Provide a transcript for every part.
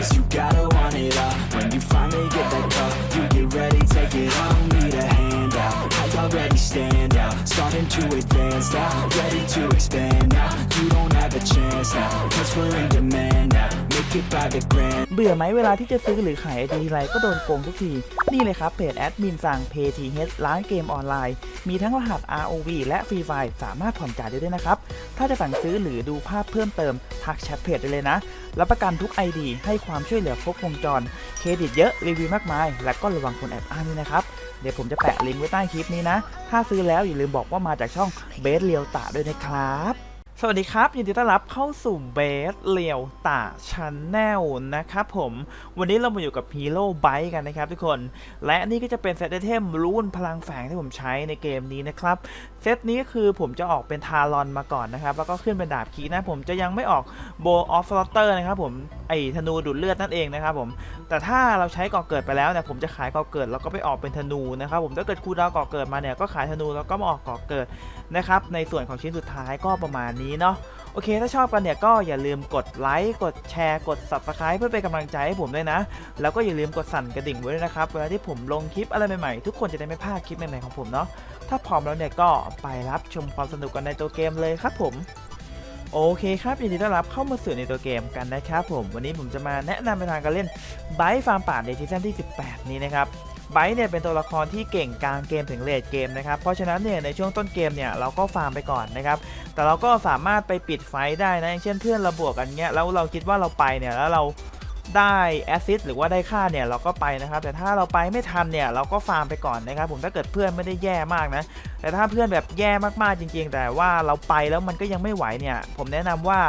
Cause you gotta want it all. When you finally get that call, you get ready, take it on. Need a hand out. I already stand out. Starting to advance now. Ready to expand now. You don't have a chance now. Cause we're in เบื่อไหมเวลาที่จะซื้อหรือขายไอทีไรก็โดนโกงทุกที นี่เลยครับเพจแอดมินสั่ง PayTH ร้านเกมออนไลน์ มีทั้งรหัส ROV และฟรีไฟล์สามารถผ่อนจ่ายได้ด้วยนะครับ ถ้าจะสั่งซื้อหรือดูภาพเพิ่มเติม ทักแชทเพจได้เลยนะ รับประกันทุก ID ให้ความช่วยเหลือครบวงจร เครดิตเยอะรีวิวมากมาย และก็ระวังคนแอบอ้างด้วยนะครับ เดี๋ยวผมจะแปะลิงก์ไว้ใต้คลิปนี้นะ ถ้าซื้อแล้วอย่าลืมบอกว่ามาจากช่องเบสเลียวตะด้วยนะครับ สวัสดีครับ ยินดีต้อนรับเข้าสู่เบสเลียวตาชันแนลนะครับผมวันนี้เรามาอยู่กับฮีโร่ไบกันนะครับทุกคน และนี่ก็จะเป็นเซตไอเทมรุ่นพลังแฝงที่ผมใช้ในเกมนี้นะครับ เซตนี้คือผมจะออกเป็นทารอนมาก่อนนะครับ แล้วก็ขึ้นเป็นดาบคีนะผมจะยังไม่ออกโบออฟฟลอเตอร์นะครับผม ไอธนูดูดเลือดนั่นเองนะครับผมแต่ถ้าเราใช้ก่อเกิดไปแล้วเนี่ยผมจะขายก่อเกิดแล้วก็ไปออกเป็นธนูนะครับผมถ้าเกิดคูลดาวก่อเกิดมาเนี่ยก็ขายธนูแล้วก็มาออกก่อเกิดนะครับในส่วนของชิ้นสุดท้ายก็ประมาณนี้เนาะโอเค ถ้าชอบกันเนี่ยก็อย่าลืมกดไลค์กดแชร์กด subscribe เพื่อเป็นกำลังใจให้ผมด้วยนะ แล้วก็อย่าลืมกดสั่นกระดิ่งไว้ด้วยนะครับเวลาที่ผมลงคลิปอะไรใหม่ๆ ทุกคนจะได้ไม่พลาดคลิปใหม่ๆของผมเนาะถ้าพร้อมแล้วเนี่ยก็ไปรับชมความสนุกกันในตัวเกมเลยครับผม โอเคครับยินดีต้อนรับเข้ามาสู่ในตัวเกมกันนะครับผมวันนี้ผมจะมาแนะนำในทางการเล่นไบฟาร์มป่าในซีซั่นที่ 18 นี้นะครับไบร์เนี่ยเป็นตัวละครที่เก่งกลางเกมถึงเลดเกมนะครับเพราะฉะนั้นเนี่ยในช่วงต้นเกมเนี่ยเราก็ฟาร์มไปก่อนนะครับแต่เราก็สามารถไปปิดไฟได้นะอย่างเช่นเพื่อนเราบวกกันเงี้ยแล้วเราคิดว่าเราไปเนี่ยแล้วเรา ได้แอซิดหรือว่าได้ค่าเนี่ยเราก็ไปนะครับ แต่ถ้าเราไปไม่ทันเนี่ยเราก็ฟาร์มไปก่อนนะครับ ผมถ้าเกิดเพื่อนไม่ได้แย่มากนะ แต่ถ้าเพื่อนแบบแย่มากๆจริง ๆ แต่ว่าเราไปแล้วมันก็ยังไม่ไหวเนี่ย ผมแนะนำว่า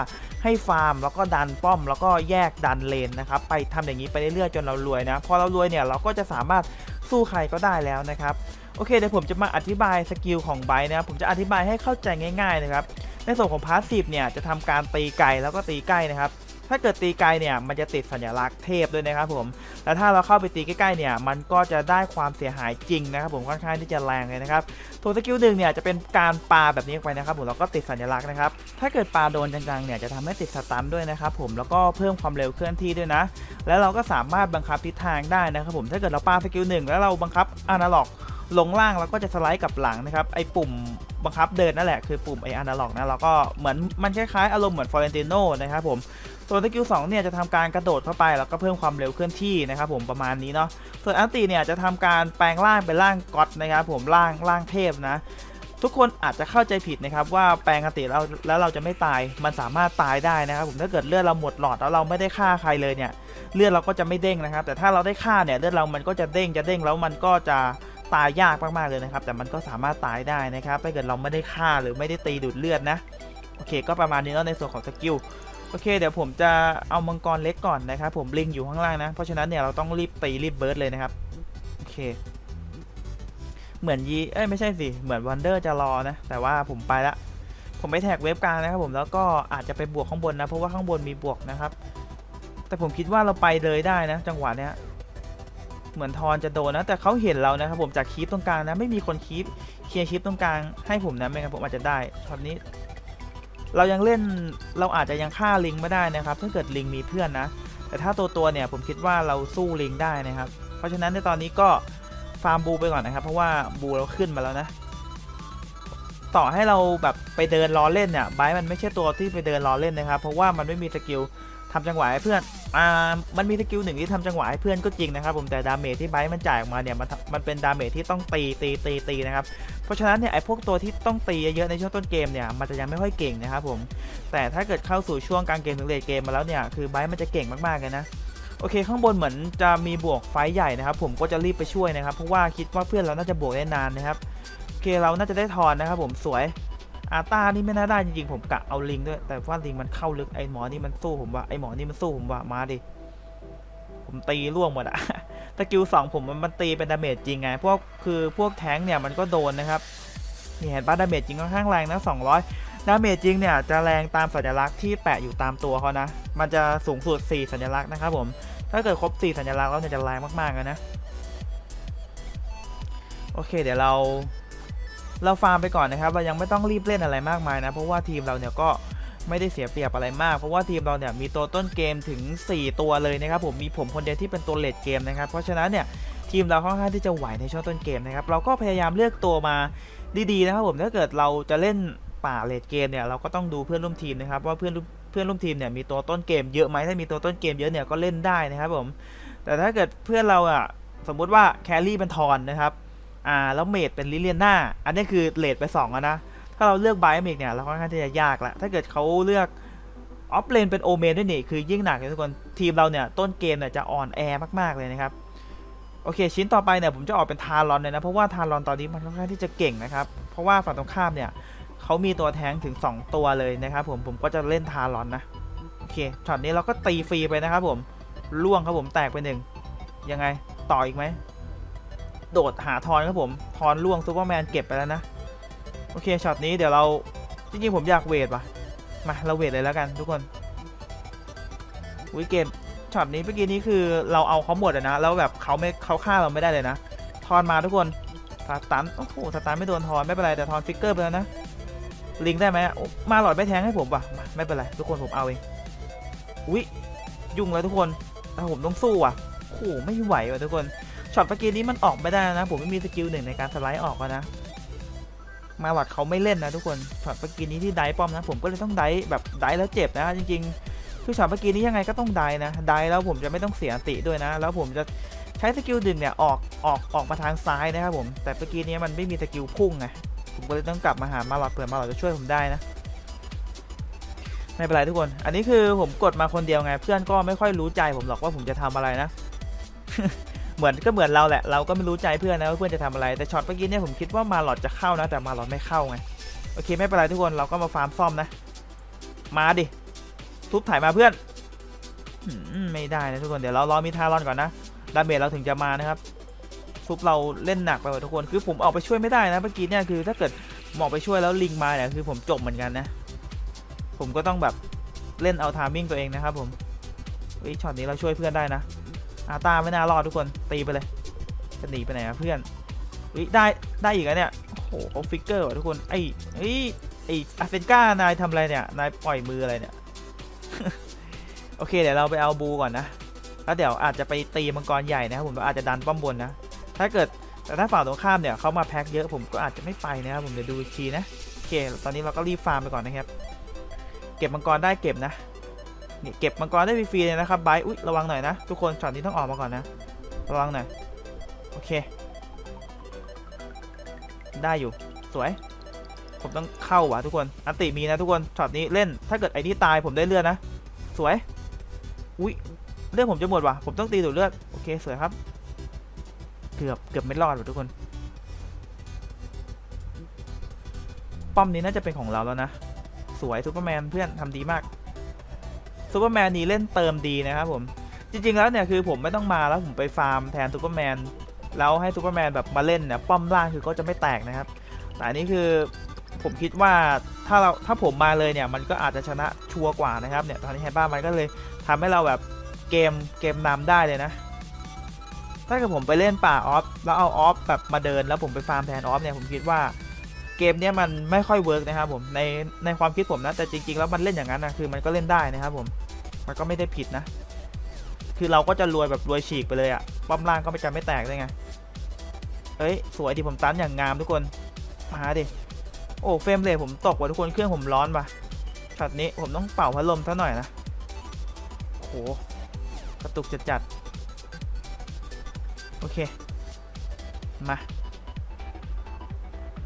ให้ฟาร์มแล้วก็ดันป้อมแล้วก็แยกดันเลนนะครับ ไปทำอย่างนี้ไปเรื่อยๆจนเรารวยนะ พอเรารวยเนี่ยเราก็จะสามารถสู้ใครก็ได้แล้วนะครับ โอเคเดี๋ยวผมจะมาอธิบายสกิลของไบร์นะผมจะอธิบายให้เข้าใจง่าย ๆนะครับ ในส่วนของพาสซีฟเนี่ยจะทำการตีไกลแล้วก็ตีใกล้นะครับ ถ้าเกิดตีไกลเนี่ยมันจะติดสัญลักษณ์เทพด้วยนะครับผมแล้วถ้าเราเข้าไปตีใกล้ๆเนี่ยมันก็จะได้ความเสียหายจริงนะครับผมค่อนข้างที่จะแรงเลยนะครับตัวสกิลหนึ่งเนี่ยจะเป็นการปาแบบนี้ไปนะครับผมแล้วก็ติดสัญลักษณ์นะครับถ้าเกิดปาโดนจังๆเนี่ยจะทำให้ติดสตันด้วยนะครับผมแล้วก็เพิ่มความเร็วเคลื่อนที่ด้วยนะ แล้วเราก็สามารถบังคับทิศทางได้นะครับผมถ้าเกิดเราปาสกิลหนึ่งแล้วเราบังคับอนาล็อกลงล่างแล้วก็จะสไลด์กับหลังนะครับไอ้ปุ่มบังคับเดินนั่นแหละคือปุ่มไออนาล็อกนะเราก็เหมือนมันคล้ายๆอารมณ์เหมือนฟอร์เรนติโนนะครับผม ส่วนสกิล2เนี่ยจะทำการกระโดดเข้าไปแล้วก็เพิ่มความเร็วเคลื่อนที่นะครับผมประมาณนี้เนาะส่วนอันติเนี่ยจะทำการแปลงร่างเป็นร่างก็อตนะครับผมร่างร่างเทพนะทุกคนอาจจะเข้าใจผิดนะครับว่าแปลงอันติแล้วแล้วเราจะไม่ตายมันสามารถตายได้นะครับผมถ้าเกิดเลือดเราหมดหลอดแล้วเราไม่ได้ฆ่าใครเลยเนี่ยเลือดเราก็จะไม่เด้งนะครับ แต่ถ้าเราได้ฆ่าเนี่ยเลือดเรามันก็จะเด้งจะเด้งแล้วมันก็จะตายยากมากๆเลยนะครับ แต่มันก็สามารถตายได้นะครับถ้าเกิดเราไม่ได้ฆ่าหรือไม่ได้ตีดูดเลือดนะโอเค ก็ประมาณนี้แล้วในส่วนของสกิล โอเคเดี๋ยวผมจะเอามังกรเล็กก่อนนะครับผมลิงอยู่ข้างล่างนะ เพราะฉะนั้นเนี่ยเราต้องรีบตีรีบเบิร์ดเลยนะครับโอเค เหมือนยีเอ้ยไม่ใช่สิเหมือนวันเดอร์จะรอนะ แต่ว่าผมไปละผมไปแท็กเว็บกลางนะครับผมแล้วก็อาจจะไปบวกข้างบนนะเพราะว่าข้างบนมีบวกนะครับ แต่ผมคิดว่าเราไปเลยได้นะ จังหวะเนี้ยเหมือนทอนจะโดนนะ แต่เขาเห็นเรานะครับผมจากคลิปตรงกลางนะไม่มีคนคลิปเคลียร์คลิปตรงกลางให้ผมนะไม่งั้นผมอาจจะได้ช็อตนี้ เรายังเล่นเราอาจจะยังฆ่าลิงไม่ได้นะครับ ถ้าเกิดลิงมีเพื่อนนะ แต่ถ้าตัวตัวเนี่ยผมคิดว่าเราสู้ลิงได้นะครับ เพราะฉะนั้นในตอนนี้ก็ฟาร์มบูไปก่อนนะครับ เพราะว่าบูเราขึ้นมาแล้วนะ ต่อให้เราแบบไปเดินรอเล่นเนี่ยไบมันไม่ใช่ตัวที่ไปเดินรอเล่นนะครับ เพราะว่ามันไม่มีสกิล ทำจังหวะให้เพื่อนอ่ามันมีสกิลหนึ่งที่ทำจังหวะให้เพื่อนก็จริงนะครับผมแต่ดาเมจที่ไบร์มันจ่ายออกมาเนี่ยมันมันเป็นดาเมจที่ต้องตีตีตีตีนะครับเพราะฉะนั้นเนี่ยไอ้พวกตัวที่ต้องตีเยอะในช่วงต้นเกมเนี่ยมันจะยังไม่ค่อยเก่งนะครับผมแต่ถ้าเกิดเข้าสู่ช่วงกลางเกมถึงเลทเกมมาแล้วเนี่ยคือไบร์มันจะเก่งมากๆเลยนะโอเคข้างบนเหมือนจะมีบวกไฟใหญ่นะครับผมก็จะรีบไปช่วยนะครับเพราะว่าคิดว่าเพื่อนเราน่าจะบวกได้นานนะครับโอเคเราน่าจะได้ทอนนะครับผมสวย อาตานี่ไม่น่าได้จริงๆผมกะเอาลิงด้วย แต่ว่าลิงมันเข้าลึกไอ้หมอนี่มันสู้ผมว่าไอ้หมอนี่มันสู้ผมว่ามาดิผมตีร่วงหมดอะสกิลสองผมมันมันตีเป็นดาเมจจริงไงพวกคือพวกแท้งเนี่ยมันก็โดนนะครับนี่เห็นปะดาเมจจริงค่อนข้างแรงนะ200 ดาเมจจริงเนี่ยจะแรงตามสัญลักษณ์ที่แปะอยู่ตามตัวเขานะ มันจะสูงสุด 4 สัญลักษณ์นะครับผม ถ้าเกิดครบ 4 สัญลักษณ์แล้วเนี่ยจะแรงมากๆเลยนะ โอเค เดี๋ยวเรา เราฟาร์มไปก่อนนะครับ เรายังไม่ต้องรีบเล่นอะไรมากมายนะ เพราะว่าทีมเราเนี่ยก็ไม่ได้เสียเปรียบอะไรมาก เพราะว่าทีมเราเนี่ยมีตัวต้นเกมถึง 4 ตัวเลยนะครับผมมีผมคนเดียวที่เป็นตัวเลดเกมนะครับ เพราะฉะนั้นเนี่ยทีมเราค่อนข้างที่จะไหวในช่วงต้นเกมนะครับ เราก็พยายามเลือกตัวมาดีๆนะครับผมถ้าเกิดเราจะเล่นป่าเลดเกมเนี่ยเราก็ต้องดูเพื่อนร่วมทีมนะครับว่าเพื่อนร่วมเพื่อนร่วมทีมเนี่ยมีตัวต้นเกมเยอะไหมถ้ามีตัวต้นเกมเยอะเนี่ยก็เล่นได้นะครับผมแต่ถ้าเกิดเพื่อนเราอะสมมุติว่าแครี่เป็นทอนนะครับ อ่าแล้วเมดเป็นลิเลียนหน้าอันนี้คือเลดไปสองอะนะ ถ้าเราเลือกไบเอมิกเนี่ยเราค่อนข้างที่จะยากละถ้าเกิดเขาเลือกออฟเลนเป็นโอเมนด้วยนี่คือยิ่งหนักเลยทุกคนทีมเราเนี่ยต้นเกมเนี่ยจะอ่อนแอมากๆเลยนะครับโอเค ชิ้นต่อไปเนี่ยผมจะออกเป็นทารอนเลยนะเพราะว่าทารอนตอนนี้มันค่อนข้างที่จะเก่งนะครับเพราะว่าฝั่งตรงข้ามเนี่ยเขามีตัวแทงถึง 2 ตัวเลยนะครับผมผมก็จะเล่นทารอนนะโอเคช็อตนี้เราก็ตีฟรีไปนะครับผมล่วงครับผมแตกไปหนึ่งยังไงต่ออีกไหม โดดหาทอนครับผม ทอนล่วงซูเปอร์แมนเก็บไปแล้วนะ โอเคช็อตนี้เดี๋ยวเราจริงๆผมอยากเวทว่ะ มาเราเวทเลยแล้วกันทุกคนวิเกมช็อตนี้เมื่อกี้นี้คือเราเอาเขาหมดอะนะแล้วแบบเขาไม่เขาฆ่าเราไม่ได้เลยนะ ทอนมาทุกคนสตันโอ้โหสตันไม่โดนทอนไม่เป็นไรแต่ทอนฟิกเกอร์ไปแล้วนะลิงได้ไหมมาหลอดไม่แทงให้ผมว่ะมไม่เป็นไรทุกคนผมเอาเองอุ้ยยุ่งแล้วทุกคนแต่ผมต้องสู้อะโอ้โหไม่ไหวว่ะทุกคน ช็อตเมื่อกี้นี้มันออกไม่ได้นะ ผมไม่มีสกิลหนึ่งในการสไลด์ออกอะนะ มาหลอดเขาไม่เล่นนะทุกคนช็อตเมื่อกี้นี้ที่ได้ป้อมนะ ผมก็เลยต้องได้แบบได้แล้วเจ็บนะจริงๆคือช็อตเมื่อกี้นี้ยังไงก็ต้องได้นะได้แล้วผมจะไม่ต้องเสียติด้วยนะ แล้วผมจะใช้สกิลดึงเนี่ยออกออกออกมาทางซ้ายนะครับผมแต่เมื่อกี้นี้มันไม่มีสกิลพุ่งไงผมก็เลยต้องกลับมาหามาหลอดเผื่อมาหลอดจะช่วยผมได้นะไม่เป็นไรทุกคน อันนี้คือผมกดมาคนเดียวไง เพื่อนก็ไม่ค่อยรู้ใจผมหรอกว่าผมจะทำอะไรนะ เหมือนก็เหมือนเราแหละ เราก็ไม่รู้ใจเพื่อนนะว่าเพื่อนจะทำอะไร แต่ช็อตเมื่อกี้เนี่ยผมคิดว่ามาหลอดจะเข้านะ แต่มาหลอดไม่เข้าไง โอเคไม่เป็นไรทุกคน เราก็มาฟาร์มซ่อมนะ มาดิ ทุบถ่ายมาเพื่อนหืมไม่ได้นะทุกคน เดี๋ยวเรารอมีทารอนก่อนนะ ดาเมจเราถึงจะมานะครับ ทุบเราเล่นหนักไปหมดทุกคน คือผมออกไปช่วยไม่ได้นะ เมื่อกี้เนี่ยคือ ถ้าเกิดหมอกไปช่วยแล้วลิงมาเนี่ยคือผมจบเหมือนกันนะ ผมก็ต้องแบบเล่นเอาทามิ่งตัวเองนะครับผมช็อตนี้เราช่วยเพื่อนได้นะ อาตาไม่น่ารอดทุกคนตีไปเลยจะหนีไปไหนอะเพื่อนเฮ้ยได้ได้อีกแล้วเนี่ยโอ้โหเขาฟิกเกอร์ว่ะทุกคนไอ้เฮ้ไอ้อาเฟนก้านายทำอะไรเนี่ยนายปล่อยมืออะไรเนี่ยโอเคเดี๋ยวเราไปเอาบูก่อนนะแล้วเดี๋ยวอาจจะไปตีมังกรใหญ่นะครับผมเราอาจจะดันป้อมบนนะถ้าเกิดแต่ถ้าฝั่งตรงข้ามเนี่ยเขามาแพ็คเยอะผมก็อาจจะไม่ไปนะครับผมเดี๋ยวดูอีกทีนะโอเค ตอนนี้เราก็รีบฟาร์มไปก่อนนะครับ เก็บมังกรได้เก็บนะ นี่เก็บมังกรได้ฟรีๆเลยนะครับไบร์อุ๊ยระวังหน่อยนะ ทุกคนช็อตนี้ต้องออกมาก่อนนะ ระวังหน่อย โอเค ได้อยู่สวย ผมต้องเข้าว่ะทุกคนอันติมีนะทุกคนช็อตนี้เล่น ถ้าเกิดไอ้นี่ตายผมได้เลือดนะ สวย อุ๊ยเลือดผมจะหมดว่ะ ผมต้องตีดูดเลือด โอเคสวยครับ เกือบเกือบไม่รอดว่ะทุกคน ป้อมนี้น่าจะเป็นของเราแล้วนะ สวยซูเปอร์แมนเพื่อนทำดีมาก ซูเปอร์แมนนี้เล่นเติมดีนะครับผม จริง ๆ แล้วเนี่ยคือผมไม่ต้องมาแล้วผมไปฟาร์มแทนซูเปอร์แมนแล้วให้ซูเปอร์แมนแบบมาเล่นเนี่ยป้อมล่างคือก็จะไม่แตกนะครับ แต่อันนี้คือผมคิดว่าถ้าเราถ้าผมมาเลยเนี่ยมันก็อาจจะชนะชัวร์กว่านะครับเนี่ยตอนนี้ไฮบ้ามันก็เลยทำให้เราแบบเกมเกมนำได้เลยนะ ถ้าเกิดผมไปเล่นป่าออฟแล้วเอาออฟแบบมาเดินแล้วผมไปฟาร์มแทนออฟเนี่ยผมคิดว่าเกมเนี้ยมันไม่ค่อยเวิร์กนะครับผมในในความคิดผมนะแต่จริงๆแล้วมันเล่นอย่างนั้นนะคือมันก็เล่นได้นะครับผม มันก็ไม่ได้ผิดนะ คือเราก็จะรวยแบบรวยฉีกไปเลยอะป้อมล่างก็ไม่จะไม่แตกได้ไง เอ้ย สวยดิผมตันอย่างงามทุกคน มาดิ โอ้เฟรมเรทผมตกว่ะทุกคนเครื่องผมร้อนปะช็อตนี้ผมต้องเป่าพัดลมซะหน่อยนะโหกระตุกจัดจัดโอเค มา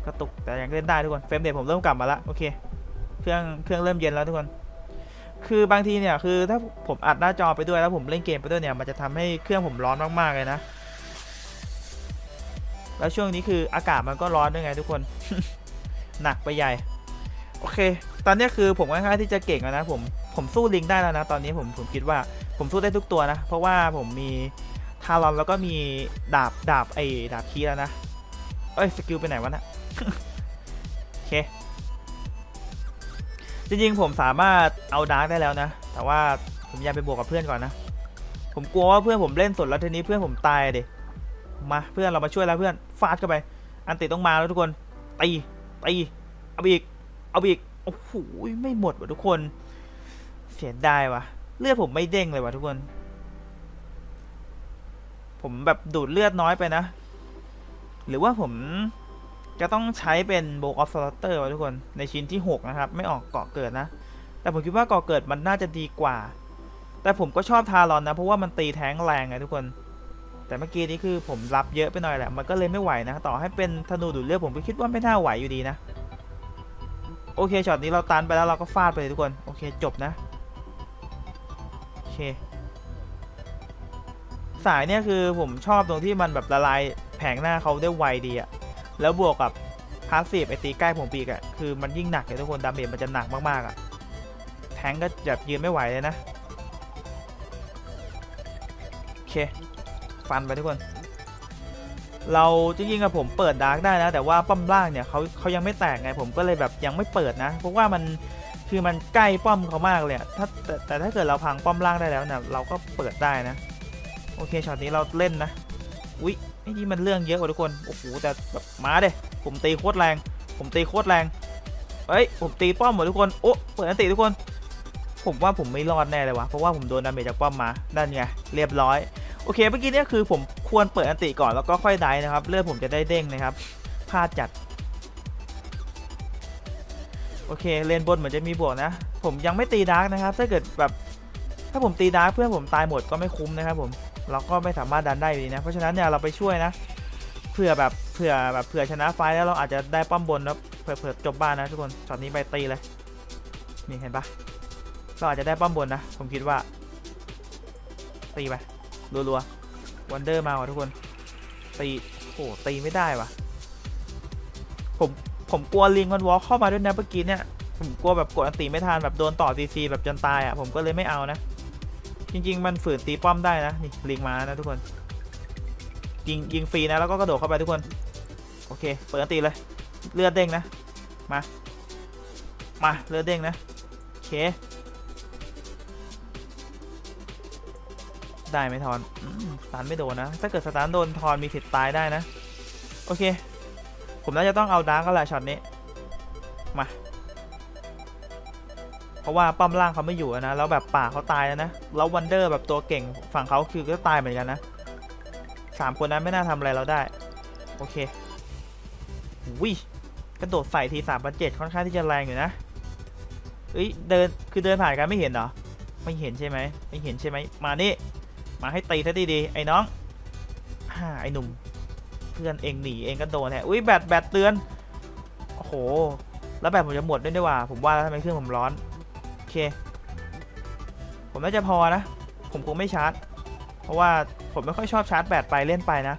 กระตุกแต่ยังเล่นได้ทุกคน เฟรมเรทผมเริ่มกลับมาล้วโอเค เครื่องเครื่องเริ่มเย็นแล้วทุกคน คือบางทีเนี่ยคือถ้าผมอัดหน้าจอไปด้วยแล้วผมเล่นเกมไปด้วยเนี่ยมันจะทำให้เครื่องผมร้อนมากๆเลยนะ แล้วช่วงนี้คืออากาศมันก็ร้อนด้วยไงทุกคน หนักไปใหญ่ โอเค ตอนนี้คือผมค่อนข้างที่จะเก่งแล้วนะผมผมสู้ลิงได้แล้วนะ ตอนนี้ผมผมคิดว่าผมสู้ได้ทุกตัวนะ เพราะว่าผมมีทารอนแล้วก็มีดาบดาบไอ้ดาบคีแล้วนะ เอ้ยสกิลไปไหนวะนะโอเค จริงๆผมสามารถเอาดาร์กได้แล้วนะ แต่ว่าผมอยากไปบวกกับเพื่อนก่อนนะ ผมกลัวว่าเพื่อนผมเล่นสดแล้วทีนี้เพื่อนผมตายเด็มาเพื่อนเรามาช่วยแล้วเพื่อนฟาดเข้าไป อันติต้องมาแล้วทุกคนตีตีเอาไปอีกเอาไปอีกโอ้โหไม่หมดว่ะทุกคน เสียดายว่ะเลือดผมไม่เด้งเลยว่ะทุกคน ผมแบบดูดเลือดน้อยไปนะ หรือว่าผม จะต้องใช้เป็นโบกออฟสลอเตอร์วะทุกคนในชิ้นที่ 6 นะครับ ไม่ออกเกาะเกิดนะ แต่ผมคิดว่าเกาะเกิดมันน่าจะดีกว่า แต่ผมก็ชอบทารอนนะ เพราะว่ามันตีแท้งแรงไงทุกคน แต่เมื่อกี้นี้คือผมรับเยอะไปหน่อยแหละ มันก็เลยไม่ไหวนะ ต่อให้เป็นธนูดูดเลือดผมก็คิดว่าไม่น่าไหวอยู่ดีนะ โอเคช็อตนี้เราตันไปแล้วเราก็ฟาดไปเลยทุกคน โอเคจบนะ โอเค สายเนี่ยคือผมชอบตรงที่มันแบบละลายแผงหน้าเขาได้ไวดีอะ แล้วบวกกับพาสซีฟไอตีใกล้ผมปีกอะคือมันยิ่งหนักเลยทุกคนดาเมจมันจะหนักมากๆอะแทงก็แบบยืนไม่ไหวเลยนะโอเค ฟันไปทุกคน เราจริงๆกับผมเปิดดาร์กได้นะ แต่ว่าป้อมล่างเนี่ยเขาเขายังไม่แตกไงผมก็เลยแบบยังไม่เปิดนะ เพราะว่ามันคือมันใกล้ป้อมเขามากเลยถ้าแต่แต่ถ้าเกิดเราพังป้อมล่างได้แล้วเนี่ยเราก็เปิดได้นะ โอเคช็อตนี้เราเล่นนะ อุ๊ย นี่มันเรื่องเยอะกว่าทุกคน โอ้โห แต่แบบมาเด้ผมตีโคตรแรง ผมตีโคตรแรงเอ้ย ผมตีป้อมหมดทุกคน โอ้เปิดอันติทุกคน ผมว่าผมไม่รอดแน่เลยวะ เพราะว่าผมโดนดาเมจจากป้อมมา นั่นไง เรียบร้อย โอเค เมื่อกี้เนี่ยคือผมควรเปิดอันติก่อนแล้วก็ค่อยได้นะครับ เลือดผมจะได้เด้งนะครับ พลาดจัด โอเค เลนบนเหมือนจะมีบวกนะ ผมยังไม่ตีดาร์กนะครับ ถ้าเกิดแบบ ถ้าผมตีดาร์กเพื่อนผมตายหมดก็ไม่คุ้มนะครับผม เราก็ไม่สามารถดันได้อยู่ดีนะ เพราะฉะนั้นเนี่ยเราไปช่วยนะเผื่อแบบเผื่อแบบเผื่อชนะไฟแล้วเราอาจจะได้ป้อมบนแล้วเผื่อเผื่อจบบ้านนะทุกคนช็อตนี้ไปตีเลยนี่เห็นปะเราอาจจะได้ป้อมบนนะ ผมคิดว่าตีไปรัวๆวันเดอร์มาว่ะทุกคนตีโอ้ตีไม่ได้ว่ะผมผมกลัวลิงมันวอลเข้ามาด้วยนะเมื่อกี้เนี่ยผมกลัวแบบกดอันตีไม่ทันแบบโดนต่อซีซีแบบจนตายอะผมก็เลยไม่เอานะ จริง ๆ มันฝืนตีป้อมได้นะนี่ลิงมานะทุกคนยิงยิงฟรีนะแล้วก็กระโดดเข้าไปทุกคน โอเค เปิดตีเลย เลือดเด้งนะ มา มาเลือดเด้งนะโอเค ได้ไหมทอนอสตาร์ทไม่โดนนะ ถ้าเกิดสตาร์ทโดนทอนมีสิทธิ์ตายได้นะ โอเค ผมน่าจะต้องเอาดาร์กก็แหละช็อตนี้ เพราะว่าป้อมล่างเขาไม่อยู่นะแล้วแบบป่าเขาตายแล้วนะแล้ววันเดอร์แบบตัวเก่งฝั่งเขาคือก็ตายเหมือนกันนะสามคนนั้นไม่น่าทำอะไรเราได้ โอเควิกระโดดใส่ทีสามพันเจ็ดค่อนข้างที่จะแรงอยู่นะเอ้ยเดินคือเดินผ่านกันไม่เห็นเหรอไม่เห็นใช่ไหมไม่เห็นใช่ไหมมานี่มาให้ตีซะดีๆไอ้น้องฮ่าไอ้หนุ่มเพื่อนเองหนีเองก็โดนแฮะอุ้ยแบตแบตเตือนโอ้โหแล้วแบตผมจะหมดด้วยด้วยว่าผมว่าแล้วทำไมเครื่องผมร้อน เค ผมน่าจะพอนะ ผมคงไม่ชาร์จ เพราะว่าผมไม่ค่อยชอบชาร์จแบตไปเล่นไปนะ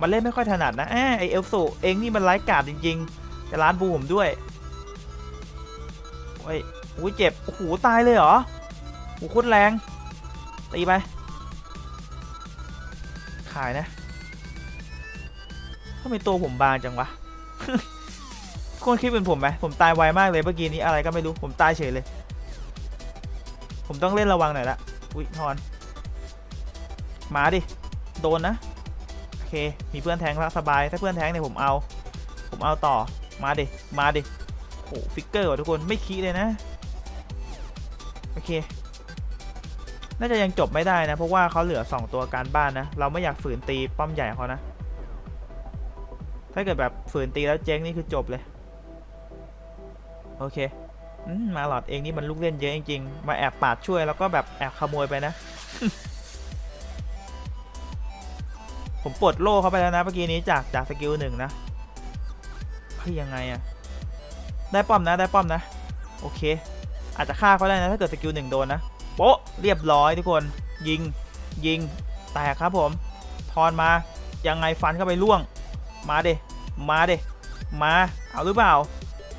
มันเล่นไม่ค่อยถนัดนะแอไอเอลสูเองนี่มันไร้กาดจริงๆ จะร้านบูผมด้วยโอ้ยอุ้ยเจ็บ โอ้โห ตายเลยเหรอโอ้โหโคตรแรง ตีไป ขายนะทำไมตัวผมบางจังวะคนคิดเป็นผมไหมผมตายไวมากเลยเมื่อกี้นี้อะไรก็ไม่รู้ ผมตายเฉยเลย ผมต้องเล่นระวังหน่อยละ อุ้ยทอน มาดิ โดนนะ โอเค มีเพื่อนแทงแล้วสบาย ถ้าเพื่อนแทงเนี่ยผมเอา ผมเอาต่อ มาดิ มาดิโหฟิกเกอร์ว่ะทุกคน ไม่คีเลยนะ โอเค น่าจะยังจบไม่ได้นะ เพราะว่าเขาเหลือ 2 ตัวการบ้านนะ เราไม่อยากฝืนตีป้อมใหญ่เขานะ ถ้าเกิดแบบฝืนตีแล้วเจ๊งนี่คือจบเลย โอเค มาหลอดเองนี่มันลูกเล่นเยอะจริงๆ มาแอบปาดช่วยแล้วก็แบบแอบขโมยไปนะ ผมปลดโล่เข้าไปแล้วนะเมื่อกี้นี้จากจากสกิลหนึ่งนะเฮ้ยยังไงอะได้ป้อมนะได้ป้อมนะ โอเค อาจจะฆ่าเขาได้นะถ้าเกิดสกิลหนึ่งโดนนะโป๊ะเรียบร้อยทุกคนยิงยิงแตกครับผมทอนมายังไงฟันเข้าไปล่วง มาเดมาเดมาเอาหรือเปล่า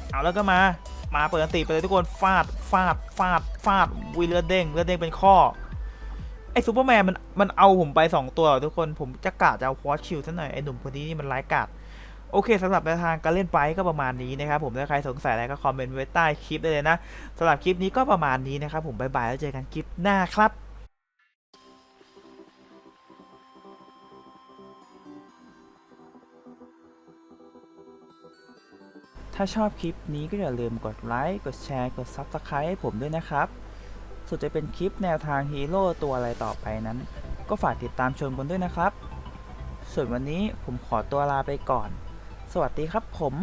เอาแล้วก็มา มาเปิดอันติไปเลยทุกคนฟาดฟาดฟาดฟาดวุยเลือดเด้งเลือดเด้งเป็นข้อไอ้ซูเปอร์แมนมันมันเอาผมไป 2 ตัวทุกคนผมจะกะจะเอาควอชชิลซะหน่อยไอ้หนุ่มคนนี้นี่มันร้ายกาจโอเคสำหรับแนวทางการเล่นไปก็ประมาณนี้นะครับผมถ้าใครสงสัยอะไรก็คอมเมนต์ไว้ใต้คลิปได้เลยนะสำหรับคลิปนี้ก็ประมาณนี้นะครับผมบายบายแล้วเจอกันคลิปหน้าครับ ถ้าชอบคลิปนี้ก็อย่าลืมกดไลค์ กดแชร์ กด Subscribe ให้ผมด้วยนะครับ ส่วนจะเป็นคลิปแนวทางฮีโร่ตัวอะไรต่อไปนั้น ก็ฝากติดตามชมกันด้วยนะครับ ส่วนวันนี้ผมขอตัวลาไปก่อน สวัสดีครับผม